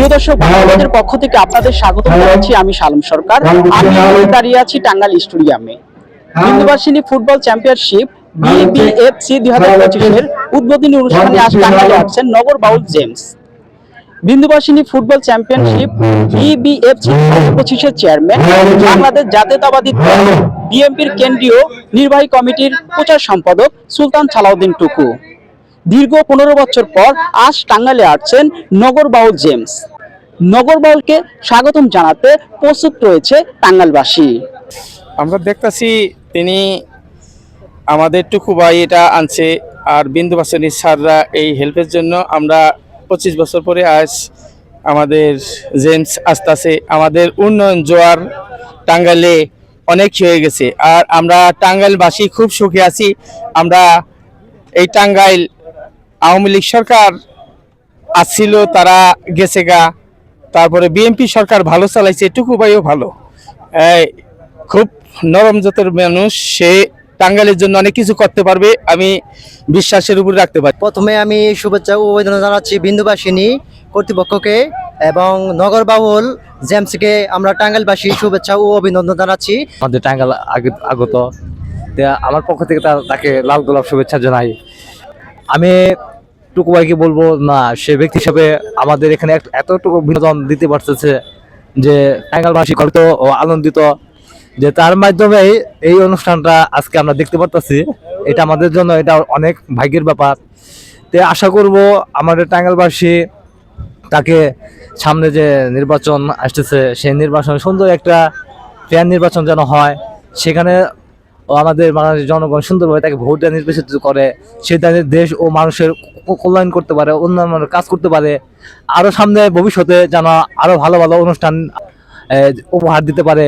প্রিয় দর্শক, বাংলাদেশের পক্ষ থেকে আপনাদের স্বাগত জানাচ্ছি আমি শালম সরকার। আমি দাঁড়িয়ে আছি টাঙ্গাইল স্টেডিয়ামে। বিন্দুবাসিনী ফুটবল চ্যাম্পিয়নশিপ বিবিএফসি দুই হাজার পঁচিশের উদ্বোধনী অনুষ্ঠানে আজ টাঙ্গাইলে আসছেন Nagar Baul James. Bindubasini football championship BBFC পঁচিশের চেয়ারম্যান, বাংলাদেশ জাতীয়তাবাদী দল বিএনপির কেন্দ্রীয় নির্বাহী কমিটির প্রচার সম্পাদক সুলতান সালাউদ্দিন টুকু। দীর্ঘ পনেরো বছর পর আজ টাঙ্গাইলে আসছেন নগর বাউল জেমস। নগর বাউলকে স্বাগতম জানাতে প্রস্তুত রয়েছে টাঙ্গাইলবাসী। আমরা দেখতাছি তিনি আমাদের টুকু ভাই এটা আনছে আর বিন্দুবাসনী স্যাররা এই হেল্পের জন্য আমরা পঁচিশ বছর পরে আজ আমাদের জেমস আসতেছে। আমাদের উন্নয়ন জোয়ার টাঙ্গাইলে অনেক হয়ে গেছে। আর আমরা টাঙ্গাইলবাসী খুব সুখী আছি। আমরা এই টাঙ্গাইল আওয়ামী লীগ সরকার আসছিল তারা গেছে গা। তারপরে বিএনপি সরকার ভালো চালাইছে এটুকু ভাইও ভালো। খুব নরম জাতের মানুষ সে টাঙ্গাইলের জন্য অনেক কিছু করতে পারবে আমি বিশ্বাসের উপর রাখতে পারি। প্রথমে আমি শুভেচ্ছা ও অভিনন্দন জানাচ্ছি বিন্দুবাসিনী কর্তৃপক্ষকে এবং নগর বাউল জেমসকে আমরা টাঙ্গাইলবাসী শুভেচ্ছা ও অভিনন্দন জানাচ্ছি। আমাদের টাঙ্গাল আগে আগত। আমার পক্ষ থেকে তাকে লাল গোলাপ শুভেচ্ছা জানাই। আমি টুকু ভাইকে বলব? না, সে ব্যক্তি হিসাবে আমাদের এখানে এতটুকু বিনোদন দিতে পারতেছে যে টাঙ্গালবাসী কত ও আনন্দিত যে তার মাধ্যমে এই অনুষ্ঠানটা আজকে আমরা দেখতে পারতেছি। এটা আমাদের জন্য এটা অনেক ভাগ্যের ব্যাপার। তে আশা করব আমাদের টাঙ্গালবাসী তাকে সামনে যে নির্বাচন আসতেছে, সেই নির্বাচন সুন্দর একটা ফেয়ার নির্বাচন যেন হয়, সেখানে ও আমাদের বাংলাদেশের জনগণ সুন্দরভাবে তাকে ভোট দেওয়া নির্বাচিত করে, সে তাদের দেশ ও মানুষের কল্যাণ করতে পারে, অন্যান্য কাজ করতে পারে। আরও সামনে ভবিষ্যতে যেন আরও ভালো ভালো অনুষ্ঠান উপহার দিতে পারে।